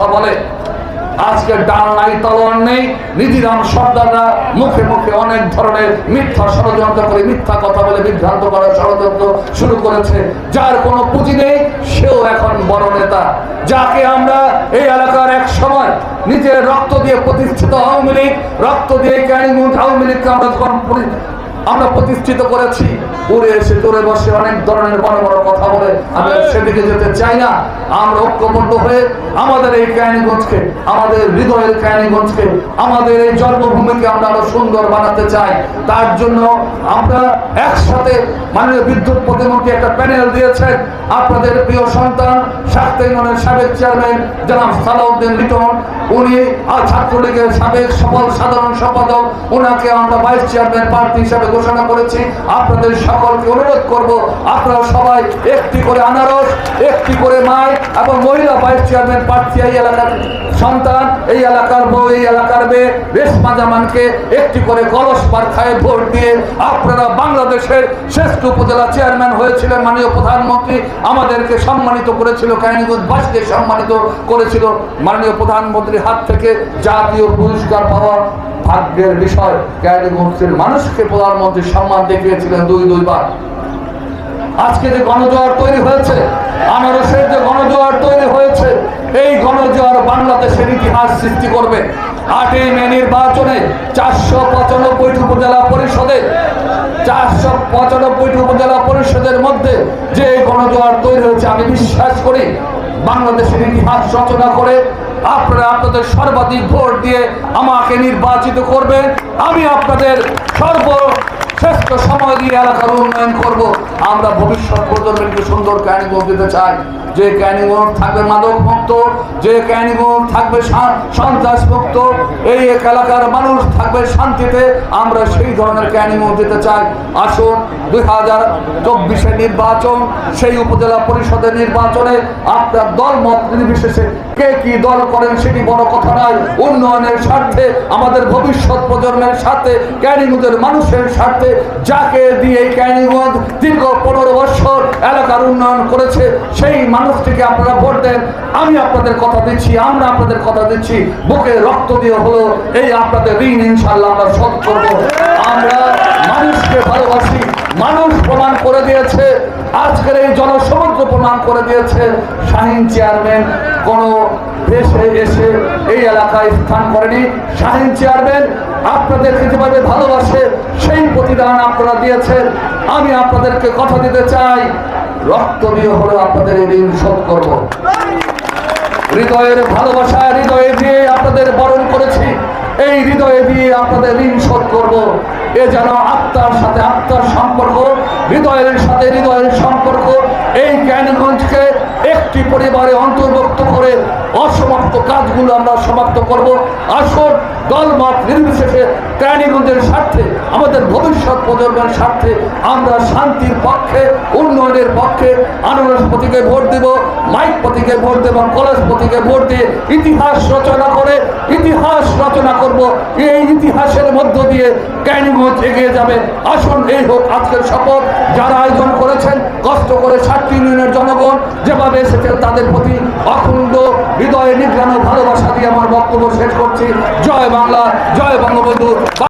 বলে, আজকে ডাল নাই, তলোয়ার নেই সর্দাররা মুখে মুখে অনেক ধরনের মিথ্যা ষড়যন্ত্র করে মিথ্যা কথা বলে বিভ্রান্ত করার ষড়যন্ত্র শুরু করেছে। যার কোনো পুঁজি নেই, সেও এখন বড় নেতা। যাকে আমরা এই এলাকার এক সময় নিজের রক্ত দিয়ে প্রতিষ্ঠিত আওয়ামী লীগ, রক্ত দিয়ে আওয়ামী লীগকে আমরা আমরা প্রতিষ্ঠিত করেছি। উড়ে এসে চড়ে বসে অনেক ধরনের বড় বড় কথা বলে আমি সেদিকে যেতে চাই না। আমরা ঐক্যবদ্ধ হয়ে আমাদের এই ক্যানিগঞ্জকে আমাদের হৃদয়ের ক্যানিগঞ্জকে আমাদের এই জন্মভূমিকে আমরা আরও সুন্দর বানাতে চাই। তার জন্য আমরা একসাথে মাননীয় বিদ্যুৎ প্রতিমন্ত্রী একটা প্যানেল দিয়েছেন। আপনাদের প্রিয় সন্তান ইউনিয়নের সাবেক চেয়ারম্যান জনাব সালাউদ্দিন লিটন, উনি ছাত্রলীগের সাবেক সফল সাধারণ সম্পাদক ওনাকে আমরা ভাইস চেয়ারম্যান প্রার্থী হিসাবে ঘোষণা করেছি। আপনাদের সকলকে অনুরোধ করব, আপনারা সবাই একটি করে আনারস, একটি করে মাই এবং মহিলা ভাইস চেয়ারম্যান প্রার্থী এই এলাকার সন্তান, এই এলাকার বউ, এই এলাকার মেয়ে রেশমা জামানকে একটি করে কলস পারখায় ভোট দিয়ে আপনারা বাংলাদেশের শ্রেষ্ঠ উপজেলা চেয়ারম্যান হয়েছিলেন মাননীয় প্রধানমন্ত্রী। আমাদেরকে সম্মানিত করেছিল কাহিনীগঞ্জবাসীকে সম্মানিত করেছিল মাননীয় প্রধানমন্ত্রীর হাত থেকে জাতীয় পুরস্কার পাওয়া ভাগ্যের বিষয়। ক্যারিগঞ্জের মানুষকে প্রধানমন্ত্রী সম্মান দেখিয়েছিলেন দুই, দুইবার। আজকে যে গণজোয়ার তৈরি হয়েছে আনারসের যে গণজোয়ার তৈরি হয়েছে, এই গণজোয়ার বাংলাদেশের ইতিহাস সৃষ্টি করবে। আটই মে নির্বাচনে চারশো পঁচানব্বইটি উপজেলা পরিষদে, চারশো পঁচানব্বইটি উপজেলা পরিষদের মধ্যে যে গণজোয়ার তৈরি হয়েছে, আমি বিশ্বাস করি বাংলাদেশের ইতিহাস রচনা করে আপনারা আপনাদের সর্বাধিক ভোট দিয়ে আমাকে নির্বাচিত করবেন। আমি আপনাদের সর্ব শ্রেষ্ঠ সময় দিয়ে এলাকার উন্নয়ন করব। আমরা ভবিষ্যৎ প্রজন্মকে সুন্দর ক্যানিগঞ্জ দিতে চাই। যে ক্যানিগঞ্জ থাকবে মাদক মুক্ত, যে ক্যানিগঞ্জ থাকবে সন্ত্রাস মুক্ত, এই এক এলাকার মানুষ থাকবে শান্তিতে, আমরা সেই ধরনের ক্যানিগঞ্জ দিতে চাই। আসুন, দুই হাজার চব্বিশের নির্বাচন, সেই উপজেলা পরিষদের নির্বাচনে আপনার দল মত নির্বিশেষে কে কি দল করেন সেটি বড় কথা নয়। উন্নয়নের স্বার্থে, আমাদের ভবিষ্যৎ প্রজন্মের সাথে ক্যানিগঞ্জের মানুষের স্বার্থে যাকে দিয়ে ক্যানিগঞ্জ দীর্ঘ পনেরো বছর এলাকার উন্নয়ন করেছে, সেই মানুষটিকে আপনারা ভোট দেন। আমি আপনাদের কথা দিচ্ছি, আমরা আপনাদের কথা দিচ্ছি। বুকে রক্ত দিয়ে হলো, এই আপনাদের ঋণ ইনশাল্লাহ আমরা শোধ করব। আমরা মানুষকে ভালোবাসি, মানুষ প্রমাণ করে দিয়েছে, আজকের এই জনসমুদ্র প্রমাণ করে দিয়েছে, শাহিন চেয়ারম্যান কোনো দেশে এসে এই এলাকায় স্থান করেনি। শাহিন চেয়ারম্যান আপনাদেরকে যেভাবে ভালোবাসে সেই প্রতিদান আপনারা দিয়েছেন। আমি আপনাদেরকে কথা দিতে চাই, রক্ত দিয়ে হলে আপনাদের এই ঋণ শোধ করব। হৃদয়ের ভালোবাসা, হৃদয়ে দিয়ে আপনাদের বরণ করেছি। এই হৃদয়ে দিয়ে আপনাদের ঋণ শোধ করব। এ যেন আত্মার সাথে আত্মার সম্পর্ক, হৃদয়ের সাথে হৃদয়ের সম্পর্ক। এই জ্ঞানগঞ্জকে একটি পরিবারে অন্তর্ভুক্ত করে অসমাপ্ত কাজগুলো আমরা সমাপ্ত করব। আসুন, দলমত নির্বিশেষে ক্রাণীগঞ্জের স্বার্থে, আমাদের ভবিষ্যৎ প্রজন্মের স্বার্থে আমরা শান্তির পক্ষে, উন্নয়নের পক্ষে আনারস ভোট দেব, মাইক প্রতীকে ভোট দেব, কলেজ ভোট দিয়ে ইতিহাস রচনা করে, ইতিহাস রচনা করব। এই ইতিহাসের মধ্য দিয়ে ক্যানিগঞ্জ এগিয়ে যাবে। আসুন, এই হোক আজকের শপথ। যারা আয়োজন করেছেন, কষ্ট করে ষাটটি ইউনিয়নের জনগণ যেভাবে এসেছেন তাদের প্রতি অখণ্ড হৃদয়ে নিগ্রানো ভালোবাসা দিয়ে আমার বক্তব্য শেষ করছি। জয় বাংলা জয় বঙ্গবন্ধু।